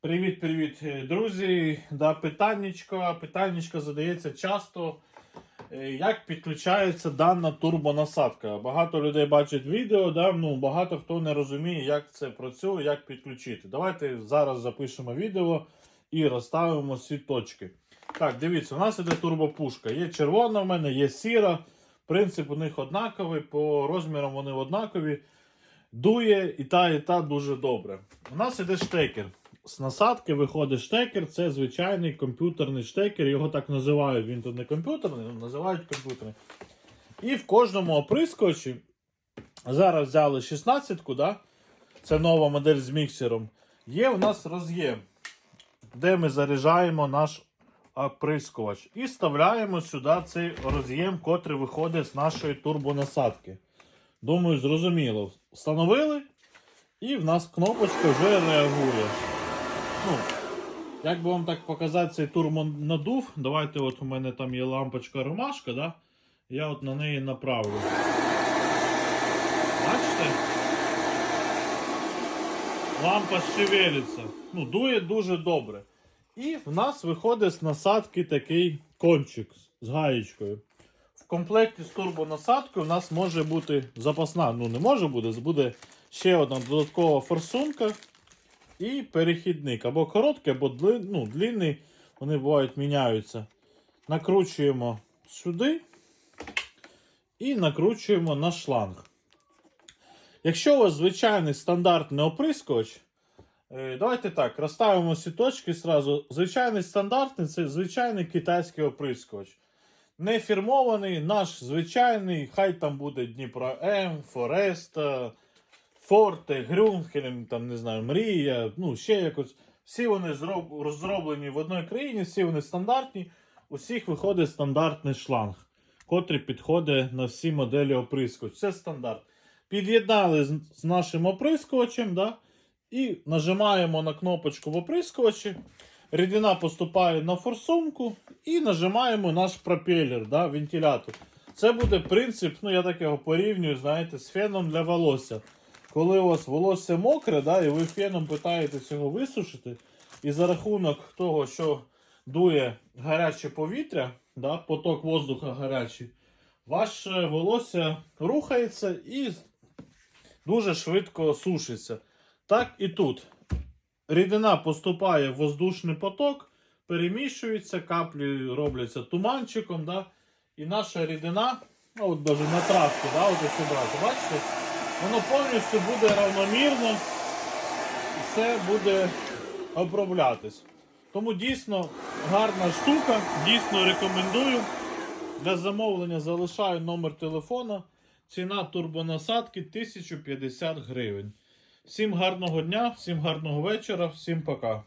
Привіт-привіт, е, друзі. Да, питаннячко. Питаннячко задається часто. е, Як підключається дана турбонасадка? Багато людей бачать відео, да? ну, багато хто не розуміє, як це працює, як підключити. Давайте зараз запишемо відео і розставимо всі точки. Так, дивіться, у нас іде турбопушка. Є червона в мене, є сіра. Принцип у них однаковий, по розмірам вони однакові. Дує і та, і та дуже добре. У нас іде штекер. З насадки виходить штекер, це звичайний комп'ютерний штекер, його так називають. Він тут не комп'ютерний, називають комп'ютерний. І в кожному оприскувачі, зараз взяли 16-ку, да? це нова модель з міксером. Є у нас роз'єм, де ми заряджаємо наш оприскувач. І вставляємо сюди цей роз'єм, котрий виходить з нашої турбонасадки. Думаю, зрозуміло. Встановили, і в нас кнопочка вже реагує. Ну, як би вам так показати цей турбонадув, давайте от у мене там є лампочка ромашка, да? я от на неї направлю. Бачите? Лампа шевелиться. Ну, дує дуже добре. І в нас виходить з насадки такий кончик з гаєчкою. В комплекті з турбонасадкою у нас може бути запасна, ну не може бути, буде ще одна додаткова форсунка і перехідник. Або короткий, або дли, ну, длинний. Вони бувають міняються. Накручуємо сюди і накручуємо на шланг. Якщо у вас звичайний стандартний оприскувач, е, давайте так, розставимо всі точки зразу. Звичайний стандартний це звичайний китайський оприскувач. Не фірмований, наш звичайний, хай там буде Дніпро М, Фореста, Форте, Грюнхелем, там не знаю, Мрія, ну ще якось. Всі вони зроб- розроблені в одній країні, всі вони стандартні. Усіх виходить стандартний шланг, котрий підходить на всі моделі оприскувач. Це стандарт. Під'єднали з, нашим оприскувачем, да? і нажимаємо на кнопочку в оприскувачі. Рідина поступає на форсунку і нажимаємо наш пропелер, да, вентилятор. Це буде принцип, ну я так його порівнюю, знаєте, з феном для волосся. Коли у вас волосся мокре, да, і ви феном питаєтесь його висушити, і за рахунок того, що дує гаряче повітря, да, поток воздуха гарячий, ваше волосся рухається і дуже швидко сушиться. Так і тут. Рідина поступає в воздушний поток, перемішується, каплі робляться туманчиком, да? і наша рідина, ну от навіть на травку, да, от брати, бачите, воно повністю буде равномірно і все буде оброблятись. Тому дійсно гарна штука, дійсно рекомендую. Для замовлення залишаю номер телефона. Ціна турбонасадки 1050 гривень. Всім гарного дня, всім гарного вечора, всім пока.